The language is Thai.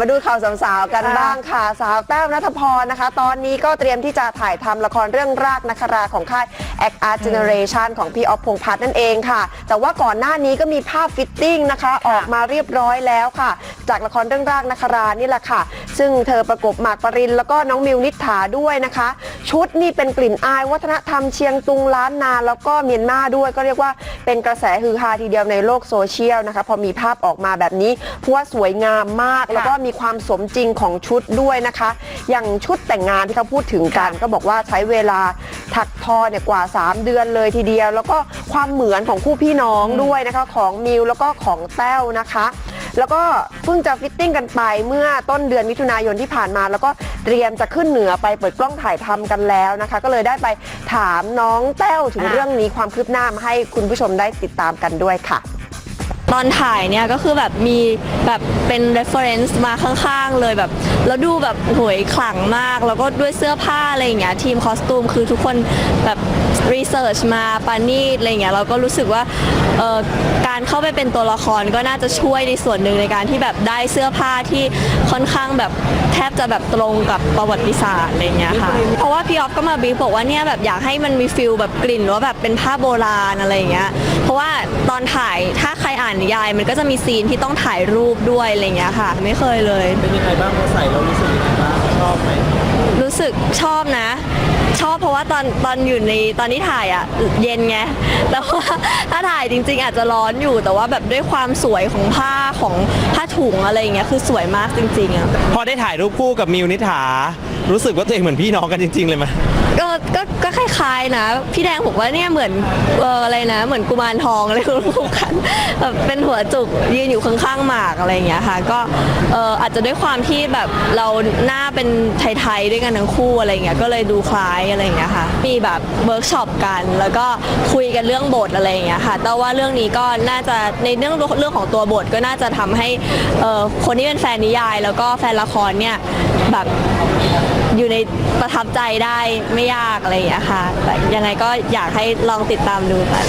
มาดูข่าวสาวๆกันค่ะบ้างค่ะ สาวแต้วนัทพรนะคะ ตอนนี้ก็เตรียมที่จะถ่ายทำละครเรื่องรากนักราของค่าย Act Art Generation ของพี่ออฟพงษ์พัฒน์นั่นเองค่ะ แต่ว่าก่อนหน้านี้ก็มีภาพฟิตติ้งนะคะ ออกมาเรียบร้อยแล้วค่ะ จากละครเรื่องรากนักรานี่แหละค่ะ ซึ่งเธอประกบหมากปรินแล้วก็น้องมิวนิษฐาด้วยนะคะ ชุดนี่เป็นกลิ่นอายวัฒนธรรมเชียงตุงล้านนา แล้วก็เมียนมาด้วยก็เรียกว่าเป็นกระแสฮือฮาทีเดียวในโลกโซเชียลนะคะ พอมีภาพออกมาแบบนี้เพราะว่าสวยงามมากแล้วก็มีีความสมจริงของชุดด้วยนะคะ อย่างชุดแต่งงานที่เขาพูดถึงกัน ก็บอกว่าใช้เวลาถักทอเนี่ยกว่า 3 เดือนเลยทีเดียว แล้วก็ความเหมือนของคู่พี่น้องด้วยนะคะของมิวแล้วก็ของแต้วนะคะแล้วก็เพิ่งจะฟิตติ้งกันไปเมื่อต้นเดือนมิถุนายนที่ผ่านมา แล้วก็เตรียมจะขึ้นเหนือไปเปิดกล้องถ่ายทำกันแล้วนะคะ ก็เลยได้ไปถามน้องแต้วถึงเรื่องนี้ความคืบหน้ามาให้คุณผู้ชมได้ติดตามกันด้วยค่ะ ตอนถ่ายเนี่ยก็คือแบบมีแบบเป็น reference มาข้างๆ เลยแบบแล้วดูแบบหวยขลังมาก แล้วก็ด้วยเสื้อผ้าอะไรอย่างเงี้ยทีมคอสตูมคือทุกคนแบบรีเสิร์ชมาปานีตอะไรอย่างเงี้ยเราก็รู้สึกว่าเอ่อการเข้าไปเป็นตัวละครก็น่าจะช่วยในส่วนหนึ่งในการที่แบบได้เสื้อผ้าที่ค่อนข้างแบบแทบจะแบบตรงกับประวัติศาสตร์อะไรอย่างเงี้ยค่ะเพราะว่าพี่ออฟก็มาบีบอกว่าเนี่ยแบบอยากให้มันมีฟิลแบบกลิ่นว่าแบบเป็นผ้าโบราณอะไรอย่างเงี้ย เพราะว่าตอนถ่ายถ้าใครอ่านนิยาย มันก็จะมีซีนที่ต้องถ่ายรูปด้วยอะไรอย่างเงี้ยค่ะ ไม่เคยเลย เป็นยังไงบ้างพอใส่แล้วรู้สึกยังไงบ้างชอบไหมรู้สึกชอบนะ ชอบเพราะว่าตอนตอนอยู่ในตอนที่ถ่ายอะเย็นไงแต่ว่าถ้าถ่ายจริง ๆ อาจจะร้อนอยู่แต่ว่าแบบด้วยความสวยของผ้าของผ้าถุงอะไรอย่างเงี้ยคือสวยมากจริงๆอะพอได้ถ่ายรูปคู่กับมิวนิษฐา รู้สึกว่าตัวเองเหมือนพี่น้องกันจริง ๆ เลยไหมก็ก็ก็คล้ายๆนะ พี่แดงบอกว่าเนี่ยเหมือนเอออะไรนะ เหมือนกุมารทองอะไรคู่กันแบบเป็นหัวจุกยืนอยู่ข้างๆหมากอะไรอย่างเงี้ยค่ะ ก็เอออาจจะด้วยความที่แบบเราหน้าเป็นไทยๆด้วยกันทั้งคู่อะไรอย่างเงี้ยก็เลยดูคล้ายอะไรอย่างเงี้ยค่ะ มีแบบเวิร์กช็อปกันแล้วก็คุยกันเรื่องบทอะไรอย่างเงี้ยค่ะ แต่ว่าเรื่องนี้ก็น่าจะในเรื่องเรื่องของตัวบทก็น่าจะทำให้เออคนที่เป็นแฟนนิยาย แล้วก็แฟนละครเนี่ย แบบอยู่ในประทับใจได้ไม่ยากอะไรอย่างเงี้ยค่ะแต่ยังไงก็อยากให้ลองติดตามดูกัน